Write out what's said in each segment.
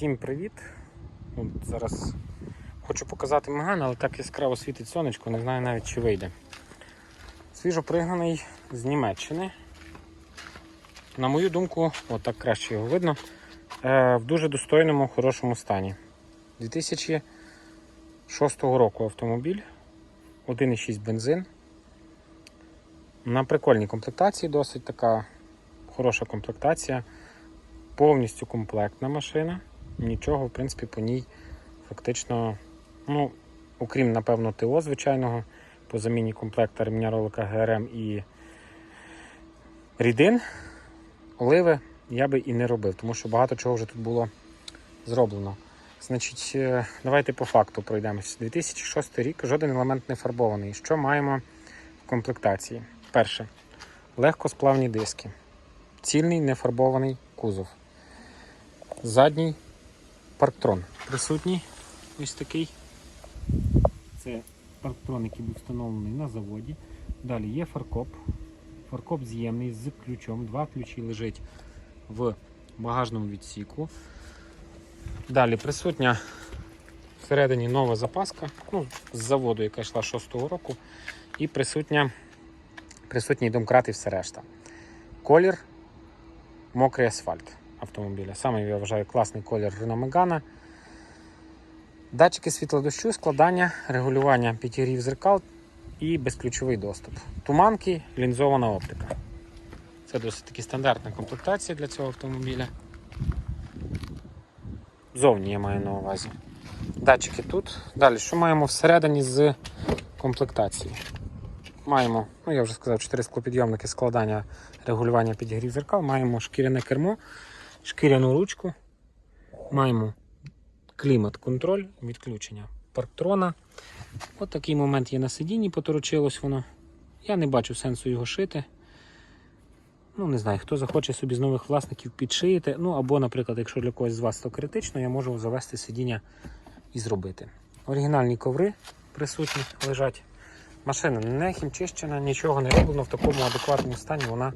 Всім привіт! От зараз хочу показати Меган, але так яскраво світить сонечко, не знаю навіть чи вийде. Свіжо пригнаний з Німеччини. На мою думку, отак краще його видно, е, в дуже достойному, хорошому стані. 2006 року автомобіль, 1,6 бензин. На прикольній комплектації досить така хороша комплектація. Повністю комплектна машина. Нічого, в принципі, по ній фактично, ну, окрім, напевно, ТО звичайного, по заміні комплекта ремня ролика ГРМ і рідин, оливи я би і не робив, тому що багато чого вже тут було зроблено. Значить, е, давайте по факту пройдемось. 2006 рік, жоден елемент не фарбований. Що маємо в комплектації? Перше, легкосплавні диски, цільний нефарбований кузов. Задній парктрон присутній. Ось такий. Це парктрон, який був встановлений на заводі. Далі є фаркоп. Фаркоп з'ємний з ключом. Два ключі лежить в багажному відсіку. Далі присутня всередині нова запаска, ну, з заводу, яка йшла 6-го року. І присутня, присутній домкрат і все решта. Колір мокрий асфальт автомобіля. Саме я вважаю класний колір Renault Megane. Датчики світлодощу, складання, регулювання підігрів зеркал і безключовий доступ. Туманки, лінзована оптика. Це досить таки стандартна комплектація для цього автомобіля. Зовні я маю на увазі. Датчики тут. Далі, що маємо всередині з комплектації? Маємо, ну я вже сказав, 4 склопідйомники складання регулювання підігрів зеркал, маємо шкіряне кермо, шкіряну ручку, маємо клімат-контроль, відключення парктрона. От такий момент є на сидінні, поторочилось воно. Я не бачу сенсу його шити. Ну, не знаю, хто захоче собі з нових власників підшиїти. Ну або, наприклад, якщо для когось з вас то критично, я можу завести сидіння і зробити. Оригінальні коври присутні лежать. Машина не хімчищена, нічого не роблено в такому адекватному стані вона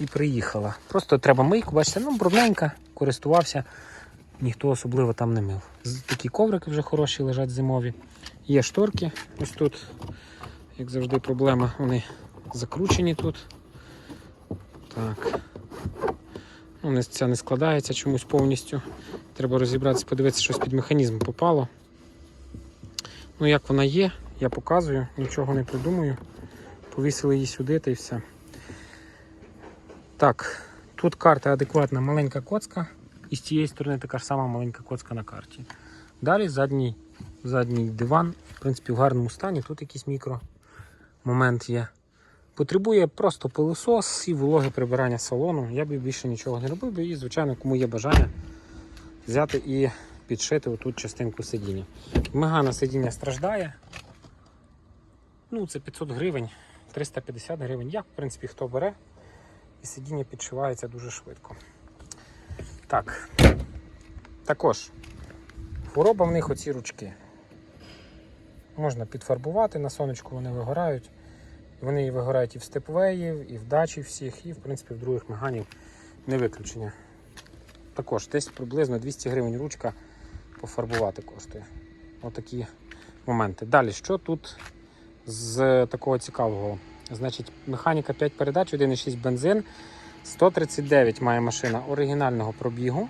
і приїхала. Просто треба мийку, бачите, ну брудненька, користувався, ніхто особливо там не мив. Такі коврики вже хороші лежать зимові. Є шторки, ось тут, як завжди, проблема, вони закручені тут. Так. Ну, ця не складається чомусь повністю. Треба розібратися, подивитися, що під механізм попало. Ну, як вона є, я показую, нічого не придумую. Повісили її сюди та й все. Так, тут карта адекватна, маленька коцка, і з цієї сторони така ж сама маленька коцка на карті. Далі задній, задній диван, в принципі, в гарному стані. Тут якийсь мікро момент є. Потребує просто пилосос і вологе прибирання салону. Я б більше нічого не робив, би і, звичайно, кому є бажання взяти і підшити отут частинку сидіння. Мегана сидіння страждає. Ну, це 500 гривень, 350 гривень. Як, в принципі, хто бере, і сидіння підшивається дуже швидко. Так. Також хвороба в них оці ручки. Можна підфарбувати, на сонечку вони вигорають. Вони і вигорають і в степвеїв, і в дачі всіх, і в принципі в других меганів не виключення. Також десь приблизно 200 гривень ручка пофарбувати коштує. Отакі моменти. Далі, що тут з такого цікавого? Значить, механіка 5 передач, 1,6 бензин, 139 має машина оригінального пробігу.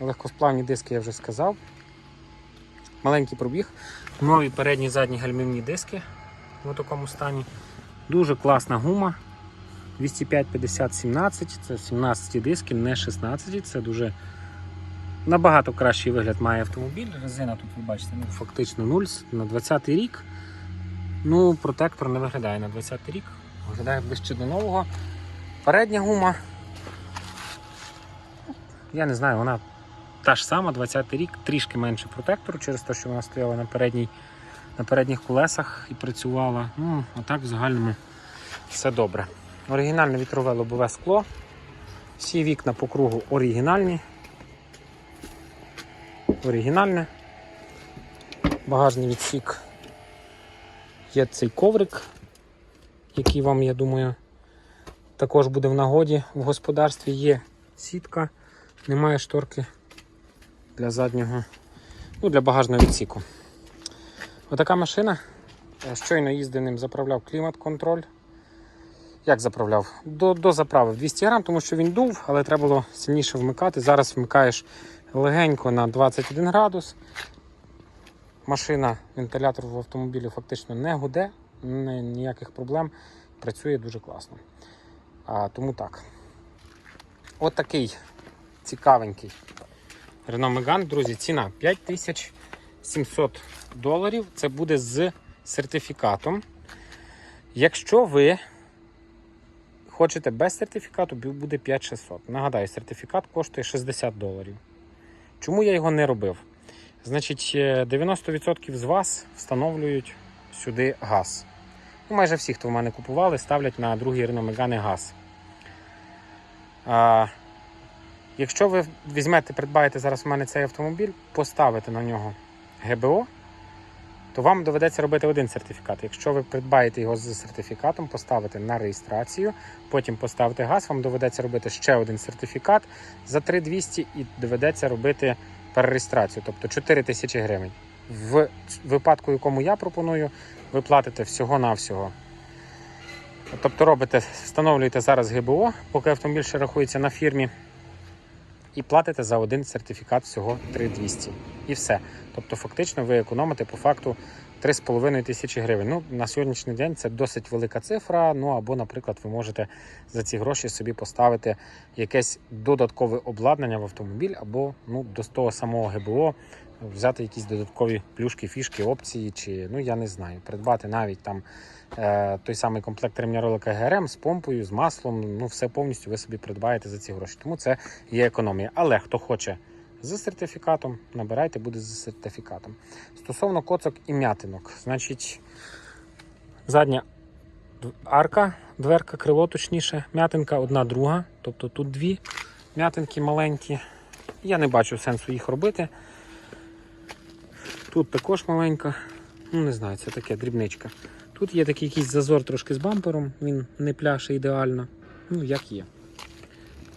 Легкосплавні диски я вже сказав. Маленький пробіг. Нові передні задні гальмівні диски в такому стані. Дуже класна гума. 205 50 17 це 17 диски, не 16. Це дуже набагато кращий вигляд має автомобіль. Резина тут ви бачите, ну, фактично 0 на 20 рік. Ну, протектор не виглядає на 20 рік, виглядає ближче до нового. Передня гума. Я не знаю, вона та ж сама, 20 рік, трішки менше протектору через те, що вона стояла на, передній, на передніх колесах і працювала. Ну, а так в загальному все добре. Оригінальне вітрове лобове скло. Всі вікна по кругу оригінальні. Оригінальне. Багажний відсік. Є цей коврик, який вам, я думаю, також буде в нагоді в господарстві. Є сітка, немає шторки для заднього, ну, для багажного відсіку. Отака машина. Е, Щойно їздив ним, заправляв клімат-контроль. Як заправляв? До, дозаправив 200 грам, тому що він дув, але треба було сильніше вмикати. Зараз вмикаєш легенько на 21 градус. Машина, вентилятор в автомобілі фактично не гуде, ніяких проблем. Працює дуже класно. А, тому так. От такий цікавенький Renault Megane, друзі, ціна 5700 доларів. Це буде з сертифікатом. Якщо ви хочете без сертифікату, буде 5600. Нагадаю, сертифікат коштує 60 доларів. Чому я його не робив? Значить, е, 90% з вас встановлюють сюди газ. Ну, майже всі, хто в мене купували, ставлять на другий Renault Megane газ. А, якщо ви візьмете, придбаєте зараз в мене цей автомобіль, поставите на нього ГБО, то вам доведеться робити один сертифікат. Якщо ви придбаєте його з сертифікатом, поставите на реєстрацію, потім поставите газ, вам доведеться робити ще один сертифікат за 3200 і доведеться робити перереєстрацію, тобто 4 тисячі гривень. В випадку, якому я пропоную, ви платите всього-навсього. Тобто робите, встановлюєте зараз ГБО, поки автомобіль ще рахується на фірмі, і платите за один сертифікат всього 3200. І все. Тобто, фактично, ви економите по факту 3,5 тисячі гривень. Ну, на сьогоднішній день це досить велика цифра. Ну або, наприклад, ви можете за ці гроші собі поставити якесь додаткове обладнання в автомобіль, або ну, до того самого ГБО взяти якісь додаткові плюшки, фішки, опції, чи ну я не знаю, придбати навіть там е, той самий комплект ремня ролика ГРМ з помпою, з маслом. Ну, все повністю ви собі придбаєте за ці гроші. Тому це є економія. Але хто хоче з сертифікатом, набирайте, буде з сертифікатом. Стосовно коцок і м'ятинок, значить, задня арка, дверка, крило, точніше, м'ятинка одна друга. Тобто тут дві м'ятинки маленькі. Я не бачу сенсу їх робити. Тут також маленька, ну не знаю, це таке дрібничка. Тут є такий якийсь зазор трошки з бампером, він не пляше ідеально. Ну, як є.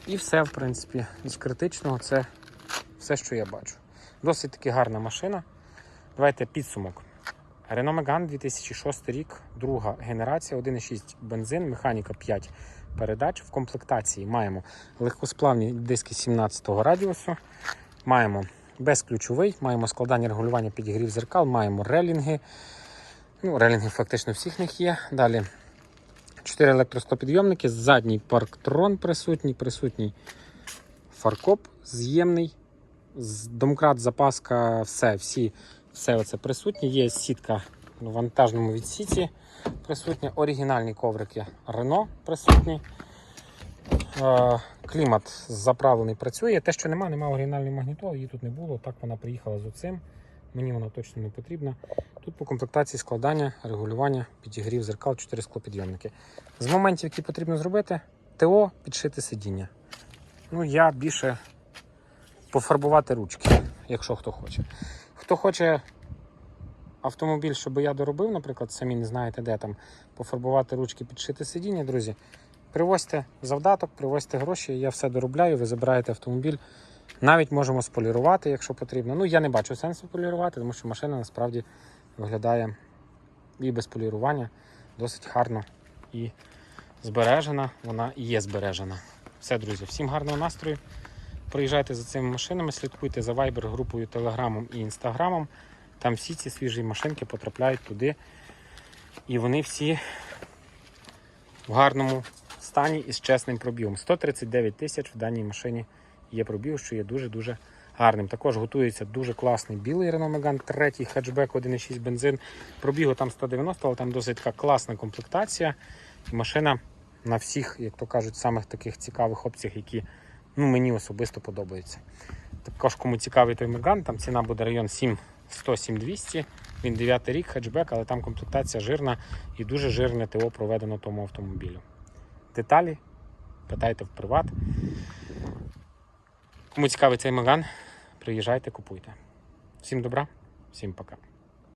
І все, в принципі, з критичного це все, що я бачу. Досить таки гарна машина. Давайте підсумок. Renault Megane 2006 рік, друга генерація, 1,6 бензин, механіка 5 передач. В комплектації маємо легкосплавні диски 17-го радіусу, маємо безключовий, маємо складання регулювання підігрів зеркал, маємо релінги. Ну, релінги фактично всіх них є. Далі 4 електросклопідйомники, задній парктрон присутній, присутній фаркоп з'ємний, домкрат, запаска, все, всі, все це присутнє. Є сітка в вантажному відсіці присутня, оригінальні коврики Renault присутні. Клімат заправлений працює. Те, що немає, немає оригінальної магнітоли, її тут не було. Так вона приїхала з оцим. Мені вона точно не потрібна. Тут по комплектації складання, регулювання, підігрів зеркал, 4 склопідйомники. З моментів, які потрібно зробити, ТО підшити сидіння. Ну, я більше пофарбувати ручки, якщо хто хоче. Хто хоче автомобіль, щоб я доробив, наприклад, самі не знаєте, де там пофарбувати ручки, підшити сидіння, друзі. Привозьте завдаток, привозьте гроші, я все доробляю, ви забираєте автомобіль. Навіть можемо сполірувати, якщо потрібно. Ну, я не бачу сенсу полірувати, тому що машина насправді виглядає і без полірування досить гарно і збережена. Вона і є збережена. Все, друзі, всім гарного настрою. Приїжджайте за цими машинами, слідкуйте за Viber групою, Телеграмом і Інстаграмом. Там всі ці свіжі машинки потрапляють туди. І вони всі в гарному стані і з чесним пробігом. 139 тисяч в даній машині є пробіг, що є дуже-дуже гарним. Також готується дуже класний білий Renault Megane, третій хетчбек 1.6 бензин. Пробігу там 190, але там досить така класна комплектація. Машина на всіх, як то кажуть, самих таких цікавих опціях, які ну, мені особисто подобаються. Також кому цікавий той Megane, там ціна буде район 7 100 200 Він 9 рік, хетчбек, але там комплектація жирна і дуже жирне ТО проведено тому автомобілю. Деталі питайте в приват. Кому цікавий цей маган, приїжджайте, купуйте. Всім добра, всім пока.